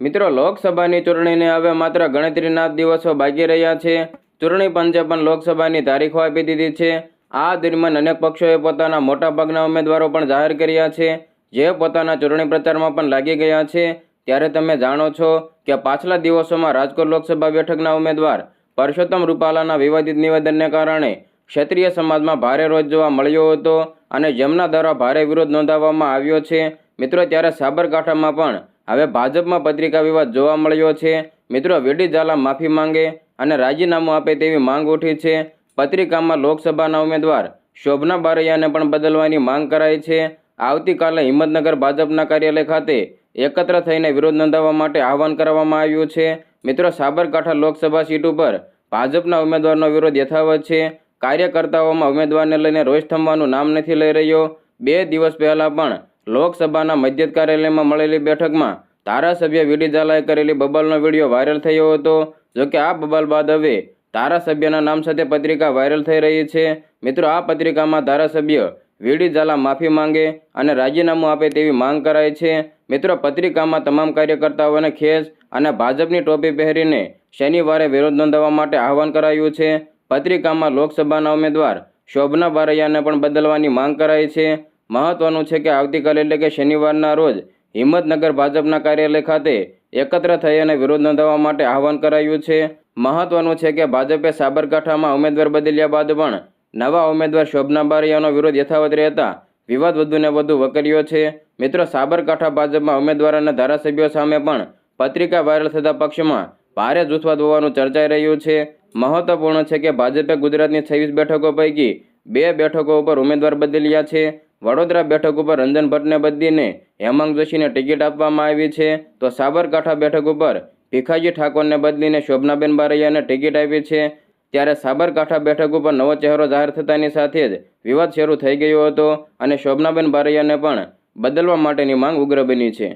મિત્રો, લોકસભાની ચૂંટણીને હવે માત્ર ગણતરીના દિવસો બાકી રહ્યા છે. ચૂંટણી પંચે પણ લોકસભાની તારીખો આપી દીધી છે. આ દરમિયાન અનેક પક્ષોએ પોતાના મોટાભાગના ઉમેદવારો પણ જાહેર કર્યા છે. જે પોતાના ચૂંટણી પ્રચારમાં પણ લાગી ગયા છે. ત્યારે તમે જાણો છો કે પાછલા દિવસોમાં રાજકોટ લોકસભા બેઠકના ઉમેદવાર પરસોત્તમ રૂપાલાના વિવાદિત નિવેદનને કારણે ક્ષત્રિય સમાજમાં ભારે રોજ જોવા મળ્યો હતો અને જેમના દ્વારા ભારે વિરોધ નોંધાવવામાં આવ્યો છે. મિત્રો, ત્યારે સાબરકાંઠામાં પણ હવે ભાજપમાં પત્રિકા વિવાદ જોવા મળ્યો છે. મિત્રો, વેડી ઝાલા માફી માંગે અને રાજીનામું આપે તેવી માંગ ઉઠી છે. પત્રિકામાં લોકસભાના ઉમેદવાર શોભના બારૈયાને પણ બદલવાની માંગ કરાઈ છે. આવતીકાલે હિંમતનગર ભાજપના કાર્યાલય ખાતે એકત્ર થઈને વિરોધ નોંધાવવા માટે આહવાન કરવામાં આવ્યું છે. મિત્રો, સાબરકાંઠા લોકસભા સીટ ઉપર ભાજપના ઉમેદવારનો વિરોધ યથાવત છે. કાર્યકર્તાઓમાં ઉમેદવારને લઈને રોષ થમવાનું નામ નથી લઈ રહ્યો. બે દિવસ પહેલાં પણ લોકસભાના મધ્યત કાર્યાલયમાં મળેલી બેઠકમાં ધારાસભ્ય વીડી ઝાલાએ કરેલી બબલનો વીડિયો વાયરલ થયો હતો. જોકે આ બબલ બાદ હવે ધારાસભ્યના નામ સાથે પત્રિકા વાયરલ થઈ રહી છે. મિત્રો, આ પત્રિકામાં ધારાસભ્ય વીડી ઝાલા માફી માંગે અને રાજીનામું આપે તેવી માંગ કરાઈ છે. મિત્રો, પત્રિકામાં તમામ કાર્યકર્તાઓને ખેસ અને ભાજપની ટોપી પહેરીને શનિવારે વિરોધ નોંધાવવા માટે આહવાન કરાયું છે. પત્રિકામાં લોકસભાના ઉમેદવાર શોભના બારૈયાને પણ બદલવાની માંગ કરાઈ છે. મહત્વનું છે કે આવતીકાલે એટલે કે શનિવારના રોજ હિંમતનગર ભાજપના કાર્યાલય ખાતે એકત્ર થઈ અને વિરોધ નોંધાવવા માટે આહવાન કરાયું છે. મહત્વનું છે કે ભાજપે સાબરકાંઠામાં ઉમેદવાર બદલ્યા બાદ પણ નવા ઉમેદવાર શોભના બારિયાનો વિરોધ યથાવત રહેતા વિવાદ વધુને વધુ વકર્યો છે. મિત્રો, સાબરકાંઠા ભાજપમાં ઉમેદવાર અને ધારાસભ્યો સામે પણ પત્રિકા વાયરલ થતા પક્ષમાં ભારે જૂથવાદ હોવાનું ચર્ચાઈ રહ્યું છે. મહત્વપૂર્ણ છે કે ભાજપે ગુજરાતની છવ્વીસ બેઠકો પૈકી બે બેઠકો ઉપર ઉમેદવાર બદલ્યા છે. વડોદરા બેઠક ઉપર રંજન ભટ્ટને બદલીને હેમાંગ જોશીને ટિકિટ આપવામાં આવી છે. તો સાબરકાંઠા બેઠક ઉપર ભીખાજી ઠાકોરને બદલીને શોભનાબેન બારૈયાને ટિકિટ આપી છે. ત્યારે સાબરકાંઠા બેઠક ઉપર નવો ચહેરો જાહેર થતાની સાથે જ વિવાદ શરૂ થઈ ગયો હતો અને શોભનાબેન બારૈયાને પણ બદલવા માટેની માંગ ઉગ્ર બની છે.